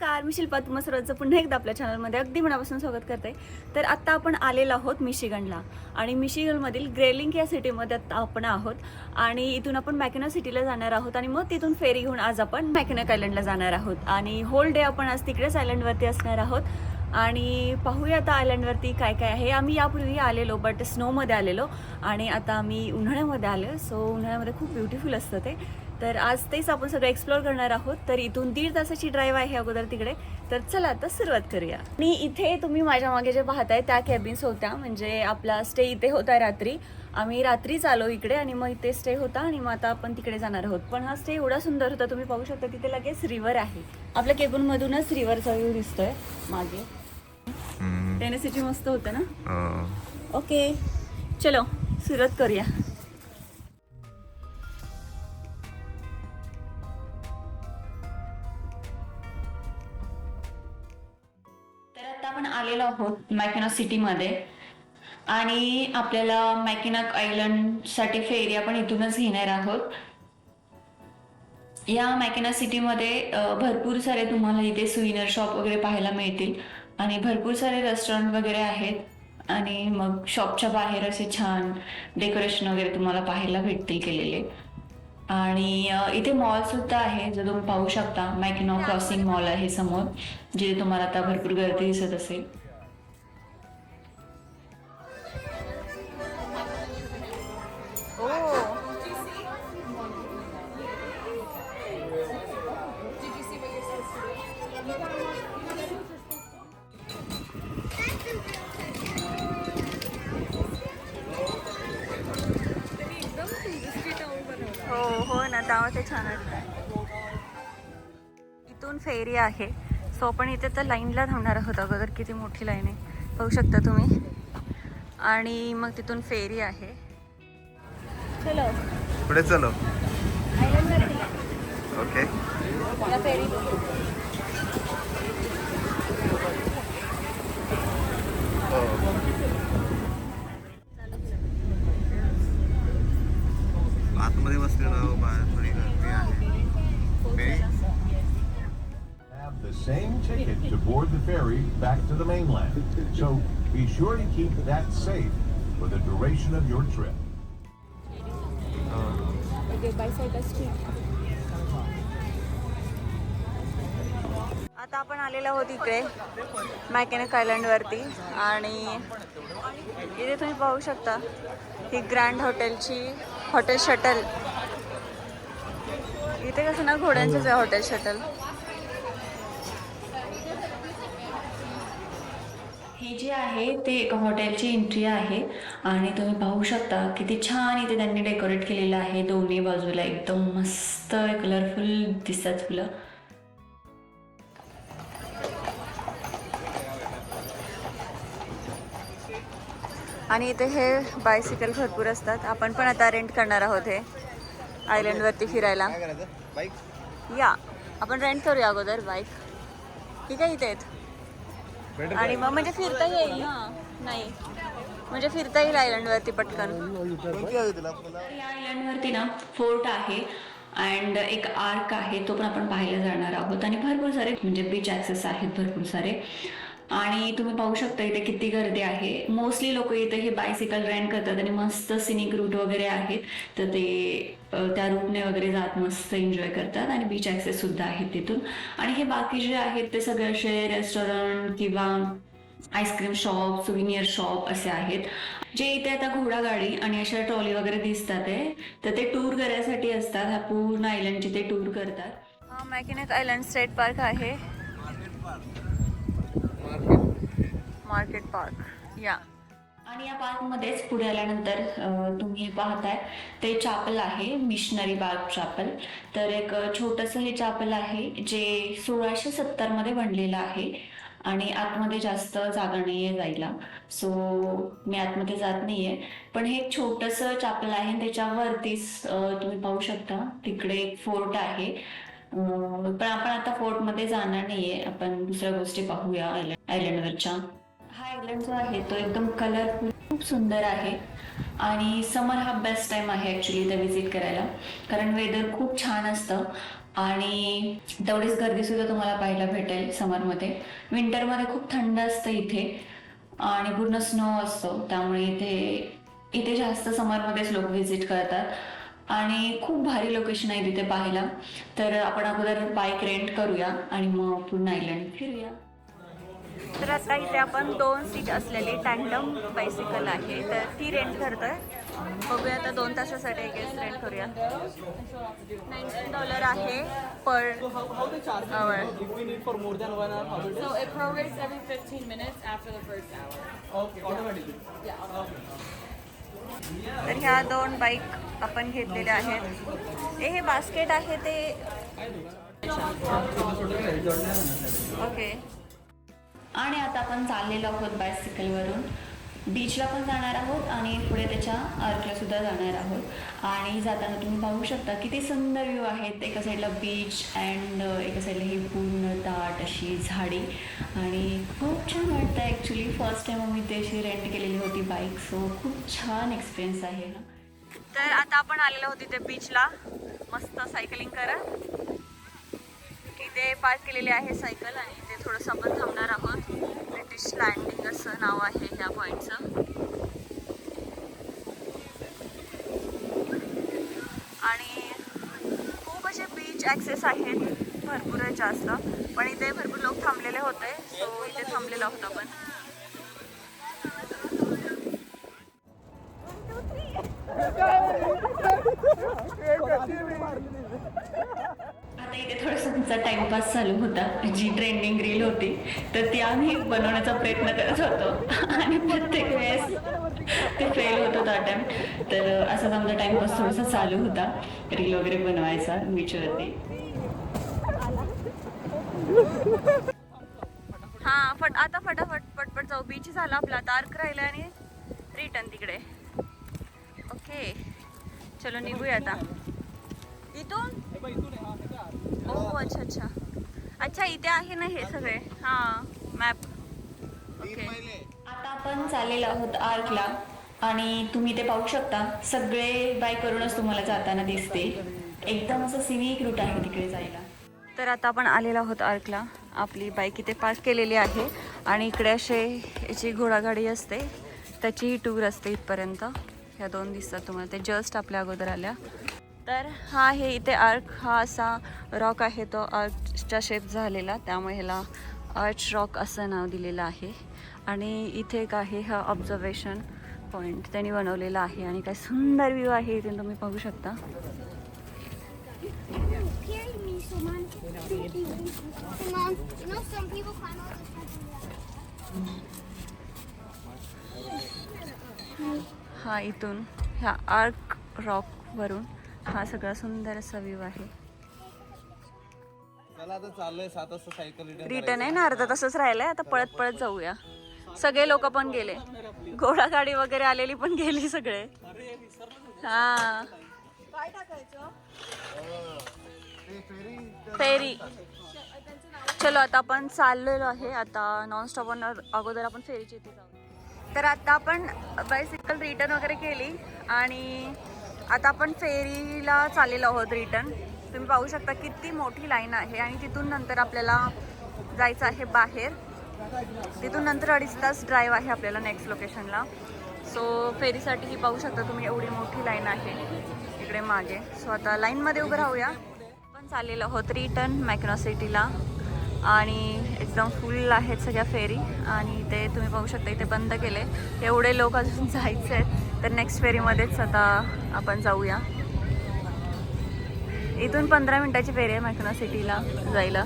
नमस्कार मी शिल्पा. तुम्हा सर्वांचं पुन्हा एकदा आपल्या चॅनलमध्ये अगदी मनापासून स्वागत करते. तर आत्ता आपण आलेलो आहोत मिशिगनला आणि मिशिगनमधील ग्रेलिंग या सिटीमध्ये आत्ता आपण आहोत आणि इथून आपण मॅकेना सिटीला जाणार आहोत आणि मग तिथून फेरी घेऊन आज आपण मॅकेनक आयलंडला जाणार आहोत. आणि होल डे आपण आज तिकडेच आयलंडवरती असणार आहोत. आणि पाहूया आता आयलंडवरती काय काय आहे. आम्ही यापूर्वी आलेलो बट स्नोमध्ये आलेलो आणि आता आम्ही उन्हाळ्यामध्ये आलो सो उन्हाळ्यामध्ये खूप ब्युटिफुल असतं ते. तर आज तेच आपण सगळं एक्सप्लोअर करणार आहोत. तर इथून दीड तासाची ड्राईव्ह आहे अगोदर तिकडे. तर चला आता सुरुवात करूया. आणि इथे तुम्ही माझ्या मागे जे पाहताय त्या कॅबिन्स होत्या. म्हणजे आपला स्टे इथे होता रात्री. आम्ही रात्रीच आलो इकडे आणि मग इथे स्टे होता आणि मग आता आपण तिकडे जाणार आहोत. पण हा स्टे एवढा सुंदर होता तुम्ही पाहू शकता तिथे लगेच रिव्हर आहे. आपल्या केबूनमधूनच रिव्हरचा व्ह्यू दिसतोय. मागे. टेनेसिटी मस्त होतं ना? ओके चलो सुरुवात करूया. आपण आलेलो आहोत मॅकेना सिटीमध्ये. आणि आपल्याला मॅकेनक आयलंडसाठी फेरी आपण इथूनच घेणार आहोत. या मॅकेना सिटीमध्ये भरपूर सारे तुम्हाला इथे सुईनर शॉप वगैरे पाहायला मिळतील. आणि भरपूर सारे रेस्टॉरंट वगैरे आहेत. आणि मग शॉपच्या बाहेर असे छान डेकोरेशन वगैरे तुम्हाला पाहायला भेटतील केलेले. आणि इथे मॉल सुद्धा आहे जो तुम्ही पाहू शकता. मॅकिनो क्रॉसिंग मॉल आहे समोर जिथे तुम्हाला आता भरपूर गर्दी दिसत असेल. हो हो ना त्यामुळे ते छान वाटतं इथून फेरी आहे. सो आपण इथे तर लाईनला थांबणार आहोत अगोदर किती मोठी लाईन आहे. पाहू शकता तुम्ही. आणि मग तिथून फेरी आहे. चलो. पुढे चलो. ओके फेरी बसलेलो बाहेर थोडी गर्दी आहे the same ticket to board the ferry back to the mainland. So be sure to keep that safe for the duration of your trip. आता आपण आलेलो आहोत इकडे मॅकॅनिक आयलंडवरती आणि इथे तुम्ही पाहू शकता ही ग्रँड हॉटेलची हॉटेल शटल इथे कसं ना घोड्यांचंच आहे हॉटेल शटल. हे जे आहे ते एका हॉटेलची एंट्री आहे आणि तुम्ही पाहू शकता किती छान इथे त्यांनी डेकोरेट केलेलं आहे. दोन्ही बाजूला एकदम मस्त कलरफुल दिसतात फुलं. आणि इथे हे बायसिकल भरपूर असतात. आपण पण आता रेंट करणार आहोत हे. आयलंडवरती फिरायला. काय करायचं? बाईक या. आपण रेंट करूया अगोदर बाईक ठीक आहे इथे आहेत. आणि मग म्हणजे फिरता येईल ना? नाही. म्हणजे फिरता येईल पटकन. हवी तुला? आपल्याला या आयलंडवरती ना फोर्ट आहे अँड एक आर्क आहे तो पण आपण पाहायला जाणार आहोत. आणि भरपूर सारे म्हणजे बीच ॲक्सेस आहेत भरपूर सारे. आणि तुम्ही पाहू शकता इथे किती गर्दी आहे. मोस्टली लोक इथे हे बायसिकल रेंट करतात आणि मस्त सिनिक रूट वगैरे आहेत. तर ते त्या रूटने वगैरे जात मस्त एन्जॉय करतात आणि बीच ॲक्सेस सुद्धा आहेत तिथून. आणि हे बाकी जे आहेत ते सगळे असे रेस्टॉरंट किंवा आईस्क्रीम शॉप सुविनियर शॉप असे आहेत. जे इथे आता घोडागाडी आणि अशा ट्रॉली वगैरे दिसतात आहे तर ते टूर करायसाठी असतात. हा पूर्ण आयलंडचे ते टूर करतात. हा मॅकिनेक आयलंड स्टेट पार्क आहे. मार्केट पार्क या आणि या पार्कमध्येच पुढे आल्यानंतर तुम्ही पाहताय ते चापल आहे मिशनरी बाग चापल. तर एक अ, छोटंसं हे चापल आहे जे सोळाशे सत्तरमध्ये बनलेलं आहे आणि आतमध्ये जास्त जागा नाही आहे जायला. सो मी आतमध्ये जात नाही आहे पण हे एक छोटंसं चापल आहे त्याच्यावरतीच तुम्ही पाहू शकता तिकडे एक फोर्ट आहे. पण आपण आता फोर्टमध्ये जाणार नाहीये आपण दुसऱ्या गोष्टी पाहूया आयलंड आयलंडवरच्या. हा आयलंड जो आहे तो एकदम कलरफुल खूप सुंदर आहे. आणि समर हा बेस्ट टाइम आहे ॲक्च्युली इथे विजिट करायला. कारण वेदर खूप छान असतं. आणि तेवढीच गर्दीसुद्धा तुम्हाला पाहायला भेटेल समरमध्ये विंटरमध्ये खूप थंड असतं इथे. आणि पूर्ण स्नो असतो. त्यामुळे इथे इथे जास्त समरमध्येच लोक व्हिजिट करतात. आणि खूप भारी लोकेशन आहे तिथे पाहायला. तर आपण अगोदर बाईक रेंट करूया आणि मग पूर्ण आयलंड फिरूया. तर आता इथे आपण दोन सीट असलेली टँडम बायसिकल आहे तर ती रेंट करतोय बघूया आता दोन तासासाठी एक रेंट करूया नाईन्टीन डॉलर आहे per hour If we need for more than one hour, how it is? So it prorates every 15 minutes after the first hour. Okay, automatically. Yeah. तर ह्या दोन बाईक आपण घेतलेल्या आहेत हे हे बास्केट आहे ते ओके आणि आता आपण चाललेलो आहोत बायसिकलवरून बीचला पण जाणार आहोत आणि पुढे त्याच्या आर्कला सुद्धा जाणार आहोत. आणि जाताना तुम्ही पाहू शकता किती सुंदर व्ह्यू आहेत एका साईडला बीच अँड एका साईडला ही पूर्ण दाट अशी झाडी. आणि खूप छान वाटतं ॲक्च्युली फर्स्ट टाईम मी ते अशी रेंट केलेली होती बाईक सो खूप छान एक्सपिरियन्स आहे ना तर आता आपण आलेलो होती त्या बीचला मस्त सायकलिंग करा. इथे पार्क केलेली आहे सायकल आणि इथे थोडंसं आपण थांबणार आहोत. ब्रिटिश लँडिंग असं नाव आहे ह्या पॉईंटचं आणि खूप असे बीच ॲक्सेस आहेत. भरपूर जास्त. पण इथे भरपूर लोक थांबलेले होते. सो इथे थांबलेलो आहोत आपण. थोडासा टाइमपास चालू होता. जी ट्रेंडिंग रील होती तर ती आम्ही बनवण्याचा प्रयत्न करत होतो. आणि प्रत्येक वेळेस ते फेल होत होता अटेम्प्ट तर असाच आमचा टाइमपास थोडासा चालू होता. रील वगैरे बनवायचा बीचवरती हा फट आता फटाफट पटपट जाऊ. बीच झाला आपला. आता अर्क राहिला आणि रिटर्न तिकडे. ओके चलो निघूया आता. इथून? ओ अच्छा अच्छा. अच्छा इथे आहे ना हे सगळे? हां मॅप ओके आता आपण चाललेलो आहोत आर्कला आणि तुम्ही ते पाहू शकता सगळे बाय करूनच तुम्हाला जाताना दिसते. एकदम असं सिनिक रूट आहे तिकडे जायला. तर आता आपण आलेलो आहोत आर्कला. आपली बाईक इथे पार्क केलेली आहे आणि इकडे असे याची घोडागाडी असते त्याची टूर असते इथपर्यंत. ह्या दोन दिसतात तुम्हाला ते जस्ट आपल्या अगोदर आल्या. तर हा आहे इथे आर्क हा असा रॉक आहे तो आर्चच्या शेप झालेला. त्यामुळे ह्याला आर्च रॉक असं नाव दिलेलं आहे. आणि इथे एक आहे हा ऑब्झर्वेशन पॉईंट त्यांनी बनवलेला आहे. आणि काय सुंदर व्ह्यू आहे इथे तुम्ही पाहू शकता. हा इथून ह्या आर्क रॉकवरून हा सगळा सुंदर असा व्ह्यू आहे. चला आता चाललोय सात वाजता सायकल रिटर्न आहे ना अर्धा तासच राहिलाय आता पळत पळत जाऊया. सगळे लोक पण गेले. घोडागाडी वगैरे आलेली पण गेली सगळे. हा फेरी चलो आता आपण चाललेलो आहे. आता नॉनस्टॉप अगोदर आपण इथे जाऊ तर आता आपण बायसिकल रिटर्न वगैरे केली आणि आता आपण फेरीला चाललेलो आहोत रिटर्न तुम्ही पाहू शकता किती मोठी लाईन आहे आणि तिथून नंतर आपल्याला जायचं आहे बाहेर. तिथून नंतर अडीच तास ड्राईव्ह आहे आपल्याला नेक्स्ट लोकेशनला सो फेरीसाठीही पाहू शकता तुम्ही एवढी मोठी लाईन आहे. इकडे मागे. सो आता लाईनमध्ये उभं राहूया. पण चाललेलो आहोत रिटर्न मॅक्नो सिटीला आणि एकदम फुल आहेत सगळ्या फेरी आणि ते तुम्ही पाहू शकता इथे बंद केले. एवढे लोक अजून जायचे आहेत. तर नेक्स्ट फेरीमध्येच आता आपण जाऊया. इथून पंधरा मिनिटाची फेरी आहे मॅक्नो सिटीला जायला.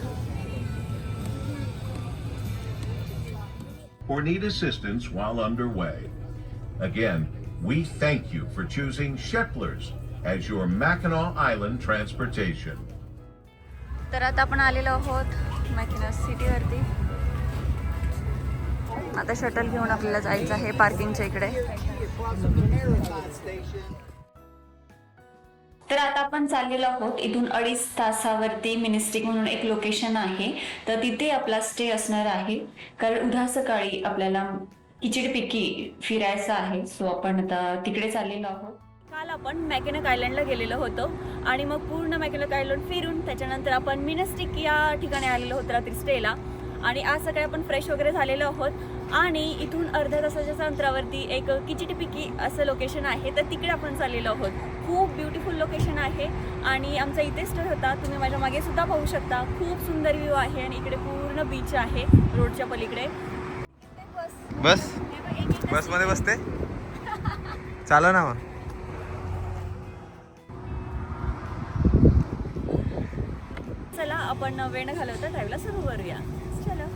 Or need assistance while underway. Again, we thank you for choosing Sheplers as your Mackinac Island transportation. तर आता आपण आलेलो आहोत मॅकिना सिटीवरती. आता शटल घेऊन आपल्याला जायचं आहे पार्किंगच्या इकडे. तर आता आपण चाललेलो आहोत इथून अडीच तासावरती मिनिस्ट्रिक म्हणून एक लोकेशन आहे. तर तिथे आपला स्टे असणार आहे. कारण उद्या सकाळी आपल्याला किचिडपिकी फिरायचं आहे. सो आपण आता तिकडे चाललेलो आहोत. काल आपण मॅकेनक आयलंडला गेलेलो होतो आणि मग पूर्ण मॅकेनक आयलंड फिरून त्याच्यानंतर आपण मिनस्टिक या ठिकाणी आलेलो होतो रात्री स्टेला आणि आज सकाळी आपण फ्रेश वगैरे झालेलो आहोत. आणि इथून अर्ध्या तासाच्या अंतरावरती एक किचिटिपिकी असं लोकेशन आहे. तर तिकडे आपण चाललेलो आहोत. खूप ब्युटिफुल लोकेशन आहे. आणि आमचा इथे स्टे होता. तुम्ही माझ्या मागे सुद्धा पाहू शकता. खूप सुंदर व्ह्यू आहे आणि इकडे पूर्ण बीच आहे रोडच्या पलीकडे. बस. बसमध्ये बसते. चालव ना मग. आपण वेळ न घालवता ड्राईव्हला सुरू करूया चला.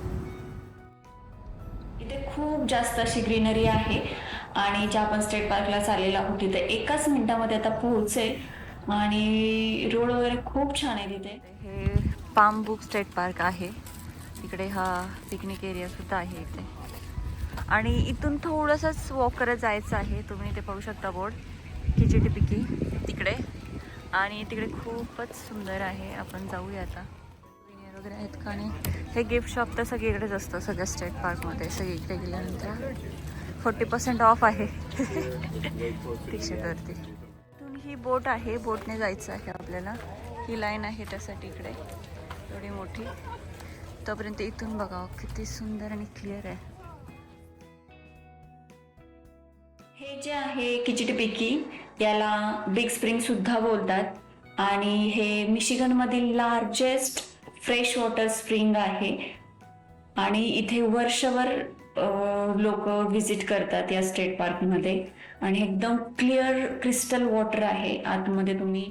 इथे खूप जास्त अशी ग्रीनरी आहे आणि ज्या आपण स्टेट पार्कला चाललेलो आहोत तिथे एकाच मिनिटामध्ये आता पोहोचेल. आणि रोड वगैरे खूप छान आहे तिथे. हे पाम बुक स्टेट पार्क आहे. इकडे हा पिकनिक एरिया सुद्धा आहे इथे. आणि इथून थोडंसंच वॉक करत जायचं आहे. तुम्ही इथे पाहू शकता बोर्ड खिचिटी पिकी तिकडे. आणि तिकडे खूपच सुंदर आहे. आपण जाऊया आता. वगैरे आहेत का आणि हे गिफ्ट शॉप तर सगळीकडेच असतं सगळ्या स्टेट पार्कमध्ये सगळीकडे गेल्यानंतर. फोर्टी पर्सेंट ऑफ आहे. टी शर्टवरती इथून ही बोट आहे बोटने जायचं आहे आपल्याला. ही लाईन आहे त्यासाठी इकडे. एवढी मोठी. तोपर्यंत इथून बघावं किती सुंदर आणि क्लिअर आहे. हे जे आहे किचिटपिकी याला बिग स्प्रिंग सुद्धा बोलतात. आणि हे मिशिगनमधील लार्जेस्ट फ्रेश वॉटर स्प्रिंग आहे. आणि इथे वर्षभर लोक व्हिजिट करतात या स्टेट पार्कमध्ये. आणि एकदम क्लिअर क्रिस्टल वॉटर आहे. आतमध्ये तुम्ही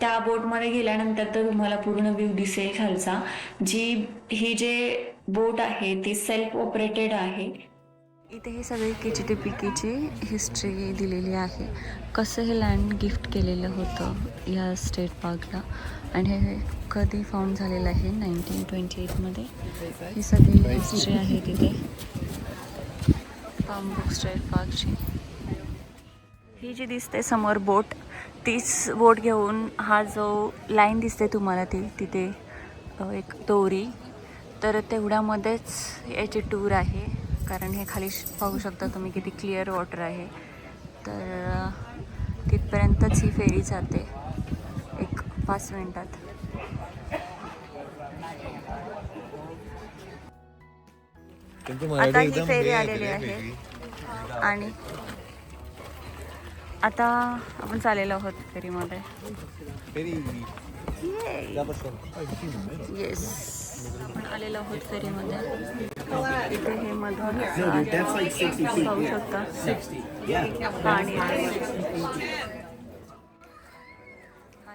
त्या बोटमध्ये गेल्यानंतर तर तुम्हाला पूर्ण व्ह्यू दिसेल खालचा. जी ही जे बोट आहे ती सेल्फ ऑपरेटेड आहे. इथे ही सगळी किचिटी पिकीची हिस्ट्री दिलेली आहे. कसं हे लँड गिफ्ट केलेलं होतं या स्टेट पार्कला आणि हे कधी फाउंड झालेलं आहे? नाईन्टीन ट्वेंटी एटमध्ये ही सगळी हिस्ट्री आहे तिथे. पामबुक स्टेट पार्कची ही जी दिसते समोर बोट तीच बोट घेऊन हा जो लाईन दिसते तुम्हाला ती तिथे एक दोरी. तर तेवढ्यामध्येच याची टूर आहे. कारण हे खाली पाहू शकता तुम्ही किती क्लिअर वॉटर आहे. तर तिथपर्यंतच ही फेरी जाते. एक पाच मिनिटात. आता ही फेरी आलेली आहे. आणि आता आपण चाललेलो आहोत फेरीमध्ये येस आपण आलेलो आहोत फेरीमध्ये. इथे हे मधून पाहू शकता. पाणी.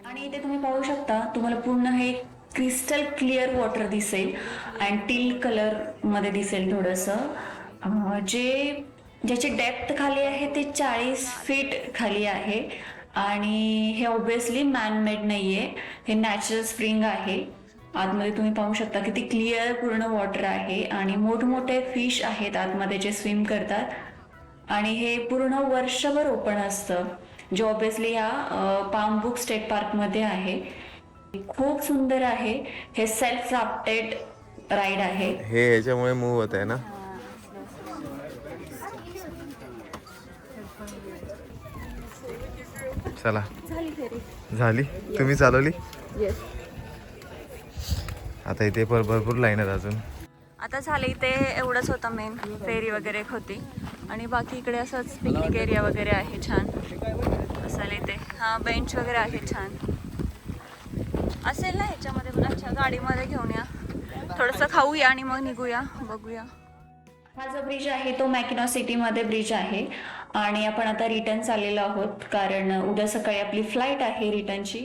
आणि इथे तुम्ही पाहू शकता तुम्हाला पूर्ण हे क्रिस्टल क्लिअर वॉटर दिसेल अँड टील कलरमध्ये दिसेल थोडंसं. जे ज्याची डेप्थ खाली आहे ते चाळीस फीट खाली आहे. आणि हे ऑब्विसली मॅनमेड नाही आहे हे नॅचरल स्प्रिंग आहे. आतमध्ये तुम्ही पाहू शकता किती क्लिअर पूर्ण वॉटर आहे आणि मोठमोठे फिश आहेत आतमध्ये जे स्विम करतात. आणि हे पूर्ण वर्षभर ओपन असतं. जे ऑब्विसली ह्या पामबुक स्टेट पार्कमध्ये आहे. खूप सुंदर आहे. हे सेल्फ राफ्टेड राईड आहे. हे याच्यामुळे मूव्ह होत आहे ना? चला. झाली तुम्ही चालवली? आता इथे पर भरपूर लाईन आहेत अजून. आता झालं इथे एवढंच होतं मेन फेरी वगैरे एक होती. आणि बाकी इकडे असंच पिकनिक एरिया वगैरे आहे छान. असेल इथे. हां बेंच वगैरे आहे छान. असेल ना ह्याच्यामध्ये पण. अच्छा गाडीमध्ये घेऊन या. थोडंसं खाऊया आणि मग निघूया. बघूया. हा जो ब्रिज आहे तो मॅकिनो सिटीमध्ये ब्रिज आहे. आणि आपण आता रिटर्न चाललेलो आहोत. कारण उद्या सकाळी आपली फ्लाईट आहे रिटर्नची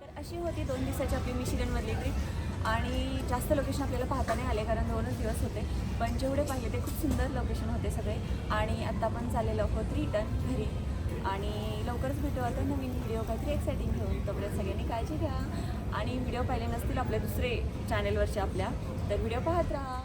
तर अशी होती दोन दिवसाची आपली मिशिगनमधली ट्रिप आणि जास्त लोकेशन आपल्याला पाहता नाही आले कारण दोनच दिवस होते. पण जेवढे पाहिले ते खूप सुंदर लोकेशन होते सगळे. आणि आत्ता आपण चाललेलो आहोत रिटर्न घरी. आणि लवकरच भेटू आता नवीन व्हिडिओ काहीतरी एक्सायटिंग घेऊन तोपर्यंत सगळ्यांनी काळजी घ्या. आणि व्हिडिओ पाहिले नसतील आपल्या दुसरे चॅनेलवरचे आपल्या तर व्हिडिओ पाहत राहा.